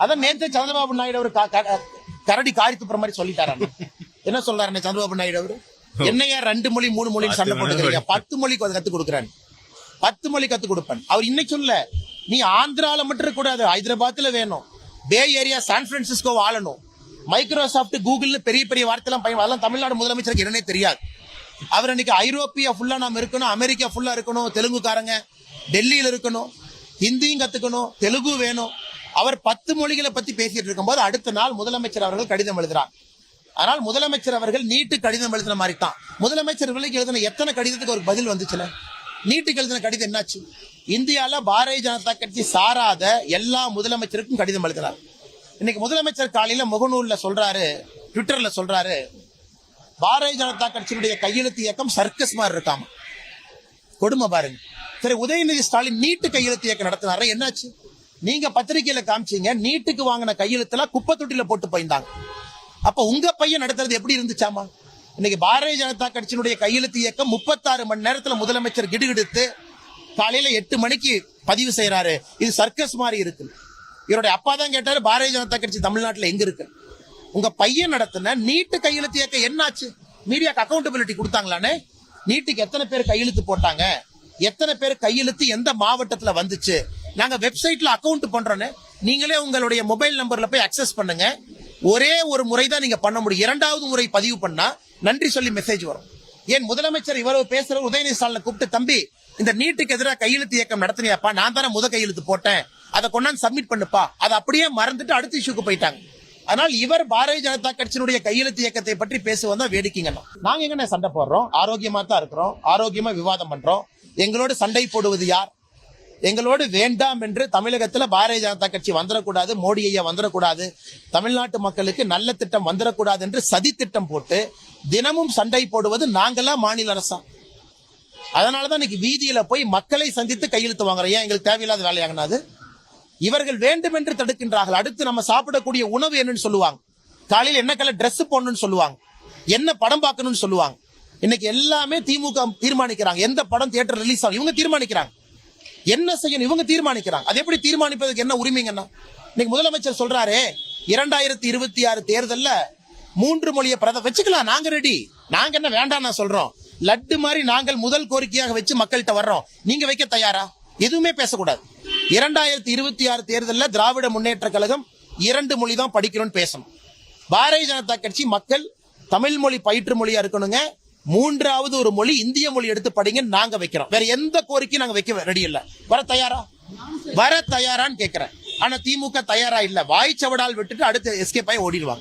அதான் நேத்து சந்திரபாபு நாயுடு அவர் கரடி காரி துப்புற மாதிரி சொல்லிட்டாரு. என்ன சொல்றாரு சந்திரபாபு நாயுடு அவரு? என்னையா ரெண்டு மொழி மூணு மொழி சண்டை போட்டுக்கிறீங்க. பத்து மொழி கத்து கொடுக்குறாரு. பத்து மொழி கத்து கொடுப்பேன். அவர் இன்னைக்கு சொல்ல நீ ஆந்திரால மட்டும் இருக்க கூடாது ஹைதராபாத்ல வேணும். பே ஏரியா சான் பிரான்சிஸ்கோ ஆளணும் மைக்ரோசாஃப்ட் கூகுள்னு பெரிய பெரிய வார்த்தைலாம் பயன் அதெல்லாம் தமிழ்நாடு முதலமைச்சருக்கு என்னன்னே தெரியாது. அவர் இன்னைக்கு ஐரோப்பியா ஃபுல்லா நாம இருக்கணும். அமெரிக்கா ஃபுல்லா இருக்கணும். தெலுங்குக்காரங்க. டெல்லியில இருக்கணும். ஹிந்தியும் கத்துக்கணும். தெலுங்கு வேணும். அவர் பத்து மொழிகளை பத்தி பேசிட்டு இருக்கும்போது அடுத்த நாள் முதலமைச்சர் அவர்கள் கடிதம் எழுதுறார். ஆனால் முதலமைச்சர் அவர்கள் நீட்டு கடிதம் எழுதின மாதிரி தான் முதலமைச்சர் விலைக்கு எழுதின எத்தனை கடிதத்துக்கு ஒரு பதில் வந்துச்சுல? நீட்டுக்கு எழுதின கடிதம் என்னாச்சு? இந்தியாவில் பாரதிய ஜனதா கட்சி சாராத எல்லா முதலமைச்சருக்கும் கடிதம் எழுதினார் இன்னைக்கு முதலமைச்சர் காலையில முகநூல்ல சொல்றாரு ட்விட்டர்ல சொல்றாரு பாரதிய ஜனதா கட்சியினுடைய கையெழுத்து இயக்கம் சர்க்கஸ் மாதிரி இருக்காம? கொடுமை பாருங்க. சரி உதயநிதி ஸ்டாலின் நீட்டு கையெழுத்து இயக்கம் நடத்தினாரு? என்னாச்சு? நீங்க பத்திரிகையில காமிச்சீங்க நீட்டுக்கு வாங்கின கையெழுத்துல குப்பை தொட்டில போட்டு போயிருந்தாங்க. அப்ப உங்க பையன் நடத்துறது எப்படி இருந்துச்சாமா? இன்னைக்கு பாரதிய ஜனதா கட்சியினுடைய கையெழுத்து இயக்கம் முப்பத்தாறு மணி நேரத்துல முதலமைச்சர் கிடுகிடுத்து காலையில எட்டு மணிக்கு பதிவு செய்யறாரு இது சர்க்கஸ் மாதிரி இருக்கு. இவருடைய அப்பா தான் கேட்டாரு பாரதிய ஜனதா கட்சி தமிழ்நாட்டுல எங்க இருக்கு? உங்க பையன் நடத்தின நீட்டு கையெழுத்து இயக்கம் என்னாச்சு? மீடியாக்கு அக்கௌண்டபிலிட்டி கொடுத்தாங்களானே? நீட்டுக்கு எத்தனை பேர் கையெழுத்து போட்டாங்க? எத்தனை பேர் கையெழுத்து எந்த மாவட்டத்துல வந்துச்சு? நாங்க வெப்சைட்ல அக்கவுண்ட் பண்றோன்னு நீங்களே உங்களுடைய மொபைல் நம்பர்ல போய் அக்சஸ் பண்ணுங்க. ஒரே ஒரு முறை தான் நீங்க பண்ண முடியும். இரண்டாவது முறை பதிவு பண்ணா நன்றி சொல்லி மெசேஜ் வரும். ஏன் முதலமைச்சர் இவ்வளவு பேசுற உதயநிதி ஸ்டாலின் கூப்பிட்டு தம்பி இந்த நீட்டுக்கு எதிராக கையெழுத்து இயக்கம் நடத்தினியாப்பா நான் தானே முத கையெழுத்து போட்டேன். அதை கொண்டாந்து சப்மிட் பண்ணுப்பா. அதை அப்படியே மறந்துட்டு அடுத்த இஷ்யூக்கு போயிட்டாங்க. ஆனால் இவர் பாரதிய ஜனதா கட்சியினுடைய கையெழுத்து இயக்கத்தை பற்றி பேசுவதா வேடிக்கைங்கண்ணா நாங்க எங்க சண்டை போடுறோம். ஆரோக்கியமா தான் இருக்கிறோம். ஆரோக்கியமா விவாதம் பண்றோம். எங்களோட சண்டை போடுவது யார்? எங்களோடு வேண்டாம் என்று தமிழகத்துல பாரதிய ஜனதா கட்சி வந்துடக்கூடாது மோடி ஐயா வந்துடக்கூடாது தமிழ்நாட்டு மக்களுக்கு நல்ல திட்டம் வந்துடக்கூடாது என்று சதி திட்டம் போட்டு தினமும் சண்டை போடுவது நாங்களா மாநில அரசா அதனாலதான் இன்னைக்கு வீதியில போய் மக்களை சந்தித்து கையெழுத்து வாங்குறோம். ஏன் எங்களுக்கு தேவையில்லாத வேலையாங்கண்ணா அது? இவர்கள் வேண்டும் என்று தடுக்கின்றார்கள். அடுத்து நம்ம சாப்பிடக்கூடிய உணவு என்னன்னு சொல்லுவாங்க. காலையில் என்ன கலர் ட்ரெஸ் போடணும்னு சொல்லுவாங்க. என்ன படம் பார்க்கணும்னு சொல்லுவாங்க. இன்னைக்கு எல்லாமே திமுக தீர்மானிக்கிறாங்க. எந்த படம் தியேட்டர் ரிலீஸ் ஆகும் இவங்க தீர்மானிக்கிறாங்க. என்ன செய்யணும்? இவங்க தீர்மானிக்கிறாங்க. அது எப்படி தீர்மானிப்பதற்கு என்ன உரிமைங்கண்ணா இன்னைக்கு முதலமைச்சர் சொல்றாரு இரண்டாயிரத்தி இருபத்தி ஆறு தேர்தல்ல மூன்று மொழியை பிரத வச்சுக்கலாம் நாங்க ரெடி நாங்க என்ன வேண்டாம் நான் சொல்றோம். லட்டு மாதிரி நாங்கள் முதல் கோரிக்கையாக வச்சு மக்கள்கிட்ட வர்றோம். நீங்க வைக்க தயாரா? எதுவுமே பேசக்கூடாது. இரண்டாயிரத்தி இருபத்தி ஆறு தேர்தலில் திராவிட முன்னேற்ற கழகம் இரண்டு மொழி தான் படிக்கணும்னு பேசணும். பாரதிய ஜனதா கட்சி மக்கள் தமிழ் மொழி பயிற்று மொழியா இருக்கணுங்க. மூன்றாவது ஒரு மொழி இந்திய மொழி எடுத்து படிங்க நாங்க வைக்கிறோம். வேற எந்த கோரிக்கையும் நாங்க வைக்க ரெடி இல்ல. வர தயாரா? வர தயாரான்னு கேக்குறேன். ஆனா திமுக தயாரா இல்ல. வாய்ச்சவடால் விட்டுட்டு அடுத்து எஸ்கேப் ஆகி ஓடிடுவாங்க.